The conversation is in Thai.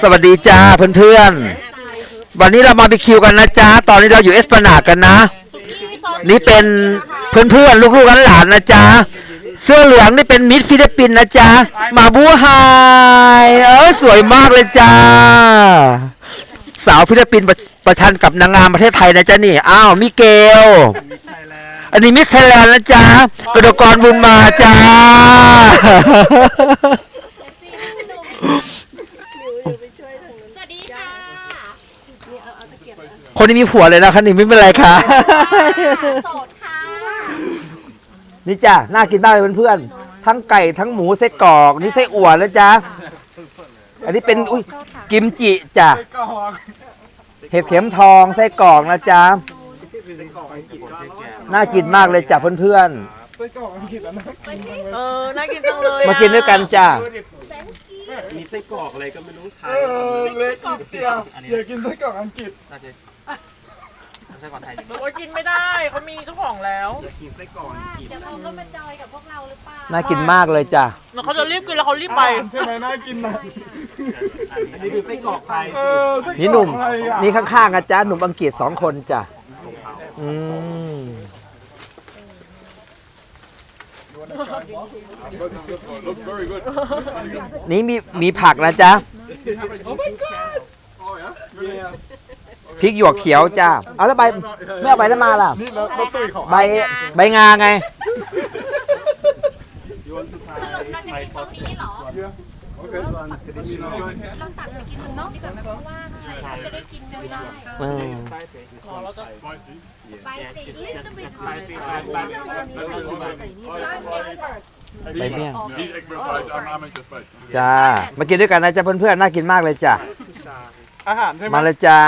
สวัสดีจ้าเพื่อนๆ วันนี้เรามาบิคิวกันนะจ๊ะตอนนี้เราอยู่เอสปานาดกันนะ นี่เป็นเพื่อนๆ ลูกๆหลานๆนะจ๊ะเสื้อเหลืองนี่เป็นมิสฟิลิปปินส์นะจ๊ะมาบูไฮเออสวยมากเลยจ้าสาวฟิลิปปินส์ประประชันกับนางงามประเทศไทยนะจ๊ะนี่ อ้าวมิเกล อันนี้มิสไทยแลนด์นะจ๊ะกระดกรบุญมาจ้า สวัสดีค่ะ คนนี้มีผัวเลยนะคะนี่ไม่เป็นไรค่ะ โสดค่ะนี่จ้ะน่ากินมากเลยเพื่อนๆ ทั้งไก่ทั้งหมูไส้กรอกนี่ไส้อั่วนะจ๊ะ อันนี้เป็นอุ้ยกิมจิจ้ะเห็ดเข็มทองไส้กรอกนะจ๊ะ น่ากินมากเลยจ้ะเพื่อนเออ น่ากินจังเลยๆมากินด้วยกันจ้ะ มีไส้กรอกอะไรก็ไม่รู้ไทย เออเล็กนิดเดียวอยากกินไส้กรอกอังกฤษไส้กรอกไทยโอ้ยกินไม่ได้เขามีเจ้าของแล้วกินไส้กรอกอังกฤษเดี๋ยวเขาก็มาจอยกับพวกเราหรือเปล่าน่ากินมากเลยจ้ะแล้วเขาจะรีบกินแล้วเขารีบไปใช่ไหมน่ากินนะอันนี้คือไส้กรอกไทยเออไส้กรอกนี่หนุ่มอะไรอะนี่ข้างๆนะจ๊ะหนุ่มอังกฤษสองคนจ้ะอืมนี่มีมีผักนะจ๊ะ พริกหยวกเขียวจ้าเอาแล้วใบไม่เอาใบนั้นมาล่ะ นี่เราเราตุ้ยของใบใบงาไง สรุปเราจะกินตรงนี้เหรอเราตักไปกินตรงนอกดีกว่าไหมเพราะว่าเขาจะได้กินไม่ได้อืมใบสีลิ้นต้องไปใบเมี่ยง Niet ik ben vijf, aan naam met je vijf. จ้า มากินด้วยกันนะจ๊ะเพื่อนๆ น่ากินมากเลยจ้ะ อาหารใช่ไหม มาเลยจ้า